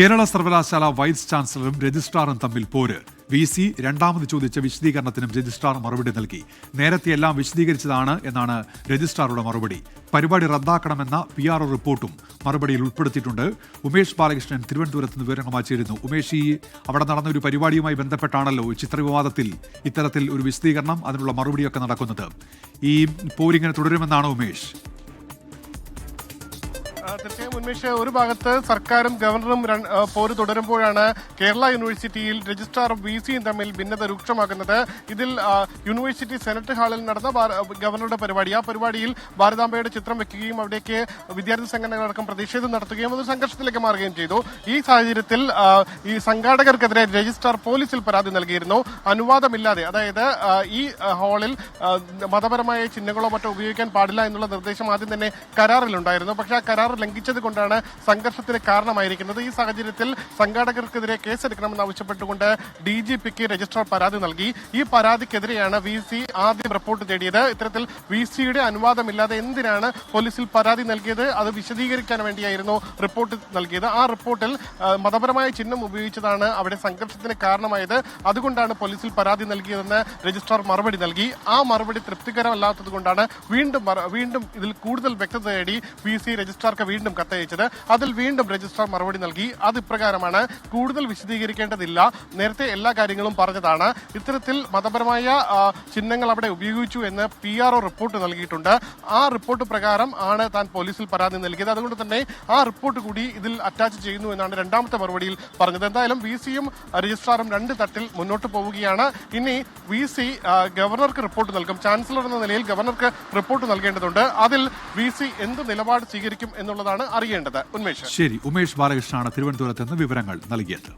കേരള സർവകലാശാല വൈസ് ചാൻസലറും രജിസ്ട്രാറും തമ്മിൽ പോര്. വി സി രണ്ടാമത് ചോദിച്ച വിശദീകരണത്തിനും രജിസ്ട്രാർ മറുപടി നൽകി. നേരത്തെ എല്ലാം വിശദീകരിച്ചതാണ് എന്നാണ് രജിസ്ട്രാറുടെ മറുപടി. പരിപാടി റദ്ദാക്കണമെന്ന പി ആർ റിപ്പോർട്ടും മറുപടിയിൽ ഉൾപ്പെടുത്തിയിട്ടുണ്ട്. ഉമേഷ് ബാലകൃഷ്ണൻ തിരുവനന്തപുരത്ത് നിന്ന് വിവരങ്ങളുമായി ചേരുന്നു. ഉമേഷ് ഈ അവിടെ നടന്ന ഒരു പരിപാടിയുമായി ബന്ധപ്പെട്ടാണല്ലോ ചിത്രവിവാദത്തിൽ ഇത്തരത്തിൽ ഒരു വിശദീകരണം അതിനുള്ള മറുപടിയൊക്കെ നടക്കുന്നത്. ഈ പോരിങ്ങനെ തുടരുമെന്നാണ് ഉമേഷ്? തീർച്ചയായും ഉന്മേഷ് ഒരു ഭാഗത്ത് സർക്കാരും ഗവർണറും പോര് തുടരുമ്പോഴാണ് കേരള യൂണിവേഴ്സിറ്റിയിൽ രജിസ്ട്രാറും വി സിയും തമ്മിൽ ഭിന്നത രൂക്ഷമാക്കുന്നത് ഇതിൽ യൂണിവേഴ്സിറ്റി സെനറ്റ് ഹാളിൽ നടന്ന ഗവർണറുടെ പരിപാടി ആ പരിപാടിയിൽ ഭാരതാംബയുടെ ചിത്രം വെക്കുകയും അവിടേക്ക് വിദ്യാർത്ഥി സംഘടനകളടക്കം പ്രതിഷേധം നടത്തുകയും അത് സംഘർഷത്തിലേക്ക് മാറുകയും ചെയ്തു. ഈ സാഹചര്യത്തിൽ ഈ സംഘാടകർക്കെതിരെ രജിസ്ട്രാർ പോലീസിൽ പരാതി നൽകിയിരുന്നു. അനുവാദമില്ലാതെ അതായത് ഈ ഹാളിൽ മതപരമായ ചിഹ്നങ്ങളോ മറ്റോ ഉപയോഗിക്കാൻ പാടില്ല എന്നുള്ള നിർദ്ദേശം ആദ്യം തന്നെ കരാറിലുണ്ടായിരുന്നു. പക്ഷേ ആ കരാർ ലംഘിച്ചത് കൊണ്ടാണ് സംഘർഷത്തിന് കാരണമായിരിക്കുന്നത്. ഈ സാഹചര്യത്തിൽ സംഘാടകർക്കെതിരെ കേസെടുക്കണമെന്ന് ആവശ്യപ്പെട്ടുകൊണ്ട് ഡി ജി പിക്ക് രജിസ്ട്രാർ പരാതി നൽകി. ഈ പരാതിക്കെതിരെയാണ് വി സി ആദ്യം റിപ്പോർട്ട് തേടിയത്. ഇത്തരത്തിൽ വി സിയുടെ അനുവാദമില്ലാതെ എന്തിനാണ് പോലീസിൽ പരാതി നൽകിയത്? അത് വിശദീകരിക്കാൻ വേണ്ടിയായിരുന്നു റിപ്പോർട്ട് നൽകിയത്. ആ റിപ്പോർട്ടിൽ മതപരമായ ചിഹ്നം ഉപയോഗിച്ചതാണ് അവിടെ സംഘർഷത്തിന് കാരണമായത്. അതുകൊണ്ടാണ് പോലീസിൽ പരാതി നൽകിയതെന്ന് രജിസ്ട്രാർ മറുപടി നൽകി. ആ മറുപടി തൃപ്തികരമല്ലാത്തത് കൊണ്ടാണ് വീണ്ടും വീണ്ടും ഇതിൽ കൂടുതൽ വ്യക്തത തേടി വി സി രജിസ്ട്രാർക്ക് വീണ്ടും കത്തയച്ചത്. അതിൽ വീണ്ടും രജിസ്ട്രാർ മറുപടി നൽകി. അത് ഇപ്രകാരമാണ്. കൂടുതൽ വിശദീകരിക്കേണ്ടതില്ല. നേരത്തെ എല്ലാ കാര്യങ്ങളും പറഞ്ഞതാണ്. ഇത്തരത്തിൽ മതപരമായ ചിഹ്നങ്ങൾ അവിടെ ഉപയോഗിച്ചു എന്ന് പി ആർ ഒ റിപ്പോർട്ട് നൽകിയിട്ടുണ്ട്. ആ റിപ്പോർട്ട് പ്രകാരം ആണ് താൻ പോലീസിൽ പരാതി നൽകിയത്. അതുകൊണ്ട് തന്നെ ആ റിപ്പോർട്ട് കൂടി ഇതിൽ അറ്റാച്ച് ചെയ്യുന്നു എന്നാണ് രണ്ടാമത്തെ മറുപടിയിൽ പറഞ്ഞത്. എന്തായാലും വി സിയും രജിസ്ട്രാറും രണ്ട് തട്ടിൽ മുന്നോട്ട് പോവുകയാണ്. ഇനി വി സി ഗവർണർക്ക് റിപ്പോർട്ട് നൽകും. ചാൻസലർ എന്ന നിലയിൽ ഗവർണർക്ക് റിപ്പോർട്ട് നൽകേണ്ടതുണ്ട്. അതിൽ വി സി എന്ത് നിലപാട് സ്വീകരിക്കും എന്നുള്ളതാണ് അറിയേണ്ടത്. ഉന്മേഷ്. ശരി ഉമേഷ് ബാലകൃഷ്ണനാണ് തിരുവനന്തപുരത്ത് നിന്ന് വിവരങ്ങൾ നൽകിയത്.